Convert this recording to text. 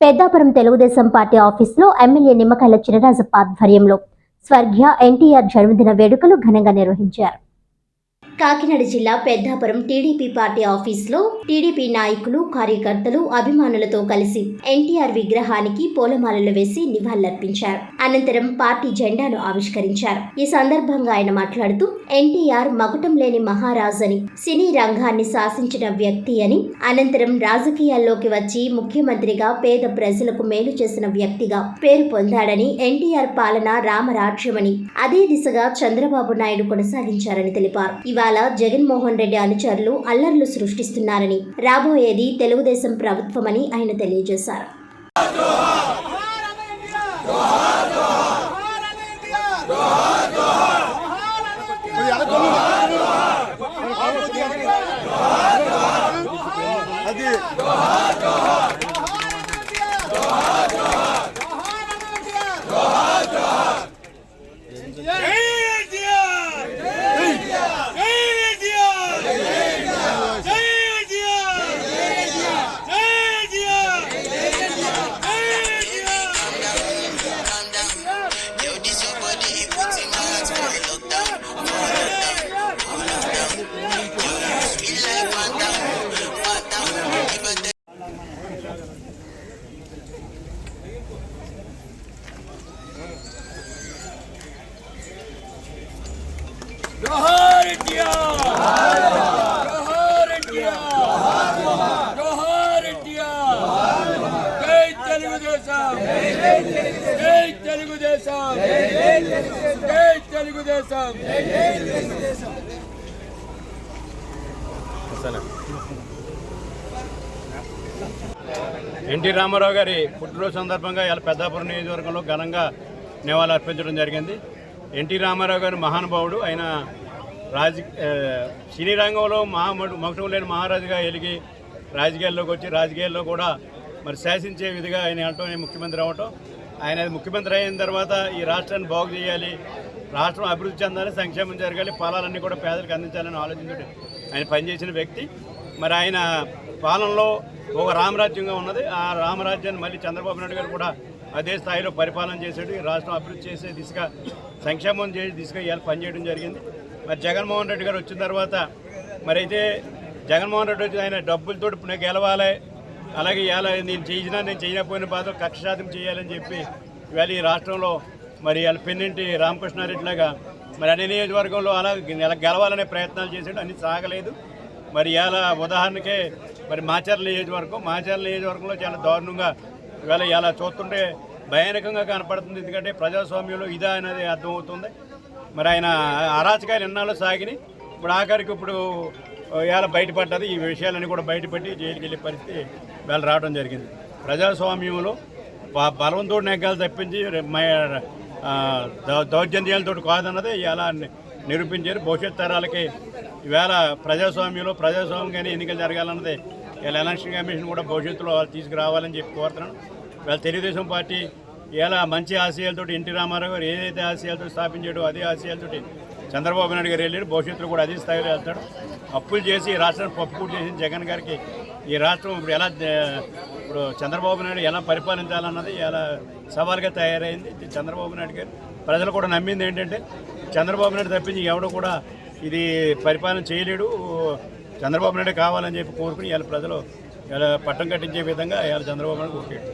Peddapuram Telugu Desam party ఆఫీసులో MLA Nimmakayala Chinarajappa ఆధ్వర్యంలో స్వర్గీయ ఎన్టీఆర్ జన్మదిన వేడుకలు ఘనంగా నిర్వహించారు. కాకినాడ జిల్లా పెద్దాపురం టీడీపీ పార్టీ ఆఫీసులో టీడీపీ నాయకులు కార్యకర్తలు అభిమానులతో కలిసి ఎన్టీఆర్ విగ్రహానికి పూలమాలలు వేసి నివాళులర్పించారు. అనంతరం పార్టీ జెండాను ఆవిష్కరించారు. ఈ సందర్భంగా ఆయన మాట్లాడుతూ ఎన్టీఆర్ మకుటం లేని మహారాజని సినీ రంగాన్ని శాసించిన వ్యక్తి అని అనంతరం రాజకీయాల్లోకి వచ్చి ముఖ్యమంత్రిగా పేద ప్రజలకు మేలు చేసిన వ్యక్తిగా పేరు పొందాడని ఎన్టీఆర్ పాలన రామరాజ్యమని అదే దిశగా చంద్రబాబు నాయుడు కొనసాగించారని తెలిపారు. ఇవాళ జగన్మోహన్ రెడ్డి అనుచరులు అల్లర్లు సృష్టిస్తున్నారని రాబోయేది తెలుగుదేశం ప్రభుత్వమని ఆయన తెలియజేశారు. అది తెలుగుదేశం. జై తెలుగుదేశం. జై తెలుగుదేశం. ఎన్టీ రామారావు గారి పుట్టినరోజు సందర్భంగా ఇలా పెద్దాపురం నియోజకవర్గంలో ఘనంగా నివాళులు అర్పించడం జరిగింది. ఎన్టీ రామారావు గారు మహానుభావుడు. ఆయన రాజ సినీ రంగంలో మహా మకుటం లేని మహారాజుగా ఎలిగి రాజకీయాల్లోకి వచ్చి రాజకీయాల్లో కూడా మరి శాసించే విధిగా ఆయన వెళ్ళటం ముఖ్యమంత్రి అవ్వటం. ఆయన ముఖ్యమంత్రి అయిన తర్వాత ఈ రాష్ట్రాన్ని బాగు చేయాలి రాష్ట్రం అభివృద్ధి చెందాలి సంక్షేమం జరగాలి ఫలాలన్నీ కూడా పేదలకు అందించాలని ఆలోచించుంటే ఆయన పనిచేసిన వ్యక్తి. మరి ఆయన పాలనలో ఒక రామరాజ్యంగా ఉన్నది. ఆ రామరాజ్యాన్ని మళ్ళీ చంద్రబాబు నాయుడు గారు కూడా అదే స్థాయిలో పరిపాలన చేసేది రాష్ట్రం అభివృద్ధి చేసే దిశగా సంక్షేమం చేసే దిశగా ఇవాళ పనిచేయడం జరిగింది. మరి జగన్మోహన్ రెడ్డి గారు వచ్చిన తర్వాత మరి అయితే జగన్మోహన్ రెడ్డి వచ్చి ఆయన డబ్బులతో నేను గెలవాలి అలాగే ఇవాళ నేను చేసినా నేను చేయకపోయిన బాధ కక్ష సాధన చేయాలని చెప్పి ఇవాళ ఈ రాష్ట్రంలో మరి వాళ్ళ పెన్నింటి రామకృష్ణారెడ్డి లాగా మరి అన్ని నియోజకవర్గంలో అలా గెలవాలనే ప్రయత్నాలు చేసాడు అన్ని సాగలేదు. మరి ఇలా ఉదాహరణకే మరి మాచర్ల నియోజకవర్గం మాచర్ల నియోజకవర్గంలో చాలా దారుణంగా ఇవాళ ఇలా చూస్తుంటే భయానకంగా కనపడుతుంది. ఎందుకంటే ప్రజాస్వామ్యంలో ఇదా అనేది అర్థమవుతుంది. మరి ఆయన అరాచకాలు ఎన్నాళ్ళు సాగినాయి. ఇప్పుడు ఆఖరికి ఇప్పుడు ఇవాళ బయటపడ్డది. ఈ విషయాలన్నీ కూడా బయటపెట్టి జైలుకి వెళ్ళే పరిస్థితి వేళ రావడం జరిగింది. ప్రజాస్వామ్యంలో బ- బలవంతో నెగ్గాలు తప్పించి దౌర్జన్యాలతో కాదన్నది ఇలా నిరూపించారు. భవిష్యత్ తరాలకి ఈవేళ ప్రజాస్వామ్యంలో ప్రజాస్వామ్యంగానే ఎన్నికలు జరగాలన్నది ఇలా ఎలక్షన్ కమిషన్ కూడా భవిష్యత్తులో వాళ్ళు తీసుకురావాలని చెప్పి కోరుతున్నాను. వాళ్ళ తెలుగుదేశం పార్టీ ఇలా మంచి ఆశయాలతోటి ఎన్టీ రామారావు గారు ఏదైతే ఆశయాలతో స్థాపించాడో అదే ఆశయాలతోటి చంద్రబాబు నాయుడు గారు వెళ్ళాడు భవిష్యత్తులో కూడా అదే స్థాయిలో వెళ్తాడు. అప్పులు చేసి ఈ రాష్ట్రాన్ని పప్పుకూటు చేసిన జగన్ గారికి ఈ రాష్ట్రం ఇప్పుడు ఎలా ఇప్పుడు చంద్రబాబు నాయుడు ఎలా పరిపాలించాలన్నది ఎలా సవాల్గా తయారైంది. చంద్రబాబు నాయుడు గారు. ప్రజలు కూడా నమ్మింది ఏంటంటే చంద్రబాబు నాయుడు తప్పించి ఎవడు కూడా ఇది పరిపాలన చేయలేడు. చంద్రబాబు నాయుడు కావాలని చెప్పి కోరుకుని ఇవాళ ప్రజలు ఇలా పట్టం కట్టించే విధంగా ఇవాళ చంద్రబాబు నాయుడు కోరుకాడు